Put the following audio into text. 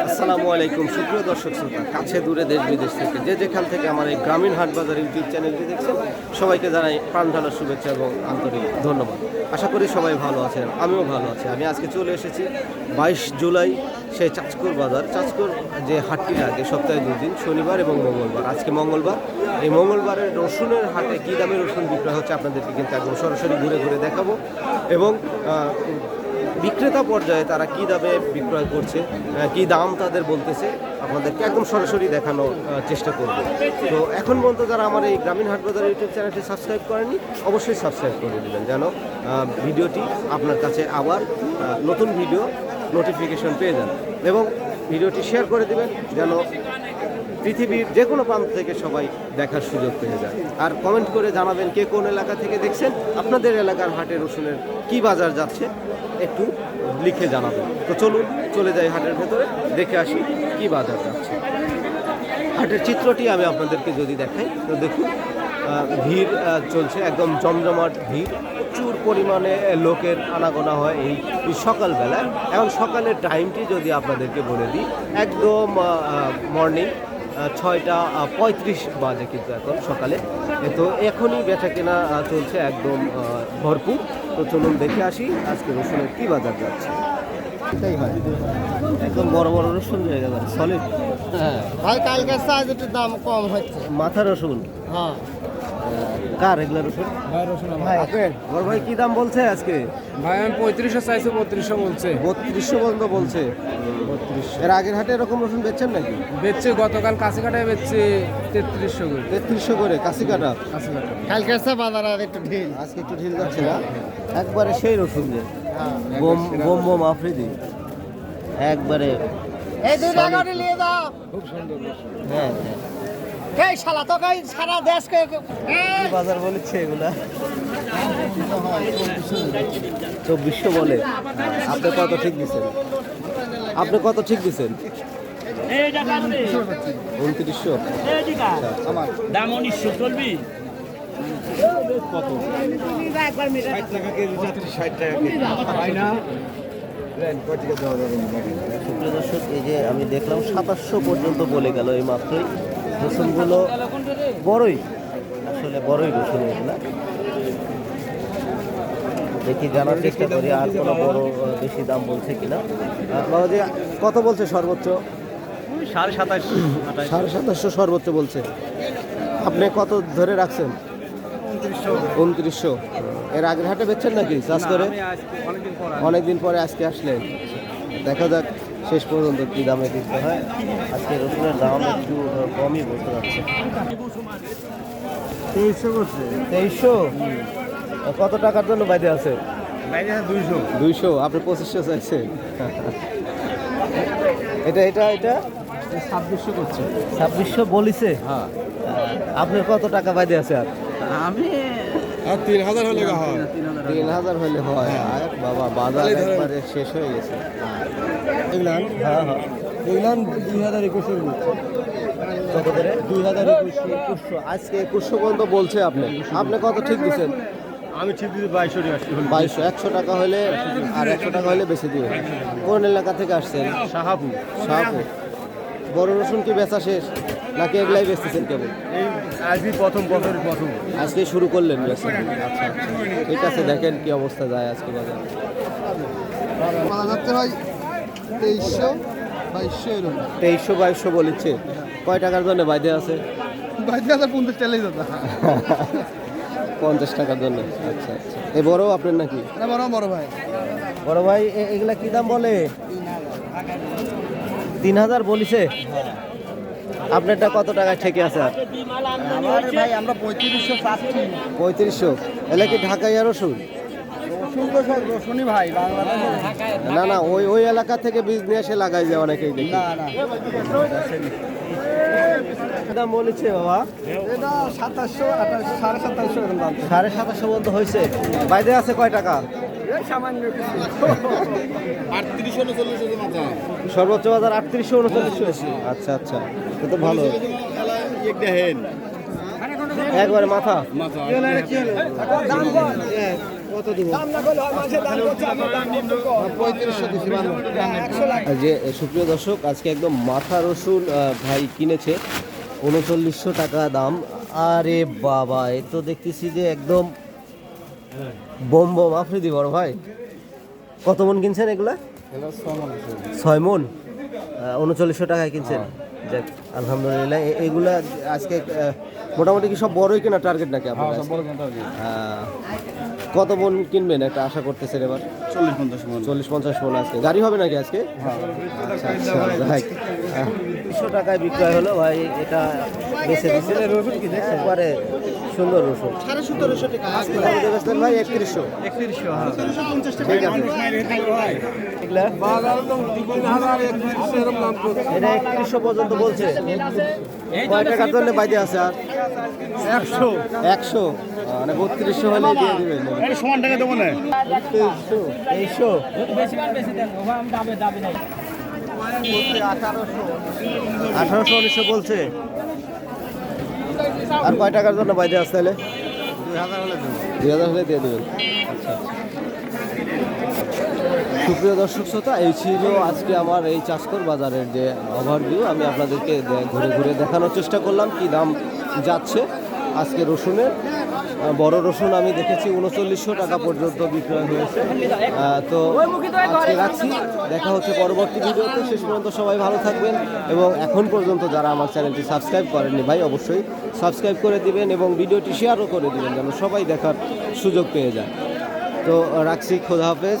আসসালামু আলাইকুম। সুপ্রিয় দর্শক শ্রোতা, কাছে দূরে দেশ বিদেশ থেকে যে যেখান থেকে আমার এই গ্রামীণ হাট বাজার ইউটিউব চ্যানেলটি দেখছেন, সবাইকে জানাই প্রাণ ঢালা শুভেচ্ছা এবং আন্তরিক ধন্যবাদ। আশা করি সবাই ভালো আছেন, আমিও ভালো আছি। আমি আজকে চলে এসেছি বাইশ জুলাই, সেই চাঁচকুর বাজার। চাঁচকুর যে হাটটি লাগে সপ্তাহে দুদিন, শনিবার এবং মঙ্গলবার। আজকে মঙ্গলবার। এই মঙ্গলবারের রসুনের হাটে কী দামে রসুন বিক্রয় হচ্ছে আপনাদেরকে কিন্তু একদম সরাসরি ঘুরে ঘুরে দেখাবো এবং বিক্রেতা পর্যায়ে তারা কী দামে বিক্রয় করছে কী দাম তাদের বলতেছে, আপনাদেরকে একদম সরাসরি দেখানোর চেষ্টা করব। তো এখন পর্যন্ত যারা আমার এই গ্রামীণ হাট বাজার ইউটিউব চ্যানেলটি সাবস্ক্রাইব করেনি অবশ্যই সাবস্ক্রাইব করে দেবেন যেন ভিডিওটি আপনার কাছে আবার নতুন ভিডিও নোটিফিকেশন পেয়ে যান। এবং ভিডিওটি শেয়ার করে দেবেন যেন পৃথিবীর যে কোনো প্রান্ত থেকে সবাই দেখার সুযোগ পেয়ে যায়। আর কমেন্ট করে জানাবেন কে কোন এলাকা থেকে দেখছেন, আপনাদের এলাকার হাটে রসুনের কি বাজার যাচ্ছে, একটু লিখে জানাবেন তো চলুন, চলে যাই হাটের ভেতরে, দেখে আসি কি বাজার যাচ্ছে। হাটের চিত্রটি আমি আপনাদেরকে যদি দেখাই, তো দেখুন ভিড় চলছে, একদম জমজমাট ভিড়। প্রচুর পরিমাণে লোকের আনাগোনা হয় এই সকালবেলায় এবং সকালের টাইমটি যদি আপনাদেরকে বলে দিই, একদম মর্নিং ছয়টা পঁয়ত্রিশ বাজে কিন্তু এখন সকালে। তো এখনই বেচা কেনা চলছে একদম ভরপুর। তো চলুন দেখে আসি আজকে রসুনের কী বাজার যাচ্ছে। তাই হয়। একদম বড় বড় রসুন জায়গা সলিড হ্যাঁ। ভাই কালকের সাইজ একটু দাম কম হচ্ছে। মাথা রসুন? হ্যাঁ। কার এগুলা রসুন ভাই রসুন ভাই বড় ভাই কি দাম বলছে আজকে? ভাই আমি পঁয়ত্রিশশো চাইছি বত্রিশশো বলছে। বত্রিশশো পর্যন্ত বলছে। এর আগের হাটে এরকম রসুন বেচছেন নাকি? বেচছে গতকাল কাছিকাটায় বেচছে তেত্রিশশো করে। তেত্রিশশো করে কাশি কাটা? কাছিকাটা কালকের সে বাজার আর একটু ঢিল। আজকে একটু ঢিল যাচ্ছে না? একবারে সেই রসুন যে। Boom boom boom Afridi. একবারে এই দুই টাকাটি নিয়ে যাও। হ্যাঁ হ্যাঁ। এই শালা তো কই সারা দেশকে কি বাজার বলেছে এগুলা। চব্বিশশো বলে। আপনি কত ঠিক দিচ্ছেন আপনি কত ঠিক দিচ্ছেন উনত্রিশশো। আমার। দাম উনিশশো চলবি? সুপ্রিয় দর্শক এই যে আমি দেখলাম সাতাশশো পর্যন্ত বলে গেল এই মাত্রই। রসুনগুলো বড়ই আসলে বড়ই রসুন এগুলা। দেখি জানার চেষ্টা করি আর কোনো বড় বেশি দাম বলছে কিনা। আহ, বাবাজি কত বলছে সর্বোচ্চ? সাড়ে সাতাশ সাড়ে সাতাশশো সর্বোচ্চ বলছে। আপনি কত ধরে রাখছেন? উনত্রিশশো। এর আগের হাটে বেচছেন নাকি? চাষ করে? অনেকদিন পর অনেকদিন পরে আজকে আসলেন। দেখা যাক। শেষ পর্যন্ত কি দামে দিতে হয়? আজকে রসুনের দাম একটু কমই বলতে যাচ্ছে তেইশশো করছে। তেইশশো? কত টাকার জন্য বাইরে আছে? দুইশো। দুইশো? আপনি পঁচিশশো চাইছেন। এটা এটা এটা? ছাব্বিশশো করছে। ছাব্বিশশো বলিছে? হ্যাঁ। আপনার কত টাকা বাইরে আছে আর? আমি আর তিন হাজার হলে হয়। তিন হাজার হলে হয়। আর বাবা বাজার একবারে শেষ হয়ে গেছে। এগুলান হ্যাঁ হ্যাঁ। এগুলান দুই হাজার একুশের কত করে? দুই হাজার একুশশো একুশশো। আজকে একুশশো পর্যন্ত বলছে আপনি। আপনি কত ঠিক দিচ্ছেন? আমি ঠিক দিদি বাইশশো আসছি বাইশশো। একশো টাকা হলে আর একশো টাকা হলে বেশি দিবে কোন এলাকা থেকে আসছেন? সাহাবু শাহপুর। বড় রসুন কি বেচা শেষ? নাকি এগুলাই বেচতেছেন কেবল? এই আজই প্রথম বছর প্রথম। আজকে শুরু করলেন আচ্ছা ঠিক আছে দেখেন কি অবস্থা যায় আজকে বাজার। যাচ্ছে ভাই তেইশশো বাইশশো এরকম। তেইশশো বাইশশো বলেছে। কয় টাকার জন্য বাইদে আছে? বাইশ হাজার পঞ্চাশ চালাই যাতা পঞ্চাশ টাকার জন্য। আচ্ছা আচ্ছা। এ বড় আপনার নাকি? বড় বড় ভাই। বড় ভাই এ- এগুলা কি দাম বলে? তিন হাজার বলিছে। আপনারটা কত টাকায় ঠেকে আছে? আর ভাই আমরা পঁয়ত্রিশশো চাচ্ছি। পঁয়ত্রিশশো। এলে কি ঢাকাই আর রসুন? রসুন রসুনই ভাই না না ওই ওই এলাকা থেকে বীজ নিয়ে এসে লাগাই যায় অনেকেই দেখি। দাম বলেছে বাবা। এটা সাতাশশো সাড়ে সাতাশশো দাম। সাড়ে সাতাশশো পর্যন্ত হয়েছে। বাইরে আছে কয় টাকা? উনচল্লিশ সর্বোচ্চ বাজার আটত্রিশশো উনচল্লিশশো। আচ্ছা আচ্ছা। তো ভালো। একবারে মাথা। দিব যে সুপ্রিয় দর্শক আজকে একদম মাথা রসুন ভাই কিনেছে। উনচল্লিশশো টাকা দাম। আরে বাবা এ তো দেখতেছি যে একদম বোম বোম আফ্রিদি বড় ভাই। কত মন কিনছেন এগুলা? ছয় মন। উনচল্লিশশো টাকায় কিনছেন। যাক আলহামদুলিল্লাহ। এগুলা আজকে মোটামুটি কি সব বড়ই কেনা টার্গেট নাকি আপনার? আহ, কত বোন কিনবেন একটা আশা করতেছেন এবার? চল্লিশ পঞ্চাশ বোন চল্লিশ পঞ্চাশ বোন আজকে। গাড়ি হবে নাকি আজকে? হ্যাঁ। আচ্ছা যাই দুশো টাকায় বিক্রয় হলো ভাই এটা দিচ্ছে একবারে সুন্দর রসুন। সাড়ে সতেরোশো টাকা আজকে বেচলেন ভাই একত্রিশশো। একত্রিশশো সতেরোশো পঞ্চাশ টাকা। ঠিক আছে। এগুলা? এটা একত্রিশশো পর্যন্ত বলছে। কয় টাকার জন্য বাইরে আছে আর? একশো। একশো। মানে বত্রিশশো হলে দিয়ে দিবেন। সমান টাকা দেবো না। তেইশশো তেইশশো আঠারোশো উনিশশো বলছে। আর কয় টাকার জন্য বাইরে আসতে হলে? দুই হাজার হলে দিয়ে দেবেন। সুপ্রিয় দর্শক শ্রোতা, এই ছিল আজকে আমার এই চাষকর বাজারের যে ওভারভিউ আমি আপনাদেরকে ঘুরে ঘুরে দেখানোর চেষ্টা করলাম কি দাম যাচ্ছে আজকে রসুনের। বড় রসুন আমি দেখেছি উনচল্লিশশো টাকা পর্যন্ত বিক্রয় হয়েছে। তো আজকে রাখছি। দেখা হচ্ছে পরবর্তী ভিডিওতে। শেষ পর্যন্ত সবাই ভালো থাকবেন এবং এখন পর্যন্ত যারা আমার চ্যানেলটি সাবস্ক্রাইব করেননি ভাই, অবশ্যই সাবস্ক্রাইব করে দিবেন এবং ভিডিওটি শেয়ারও করে দিবেন যেন সবাই দেখার সুযোগ পেয়ে যায়। তো রাখছি, খোদা হাফেজ।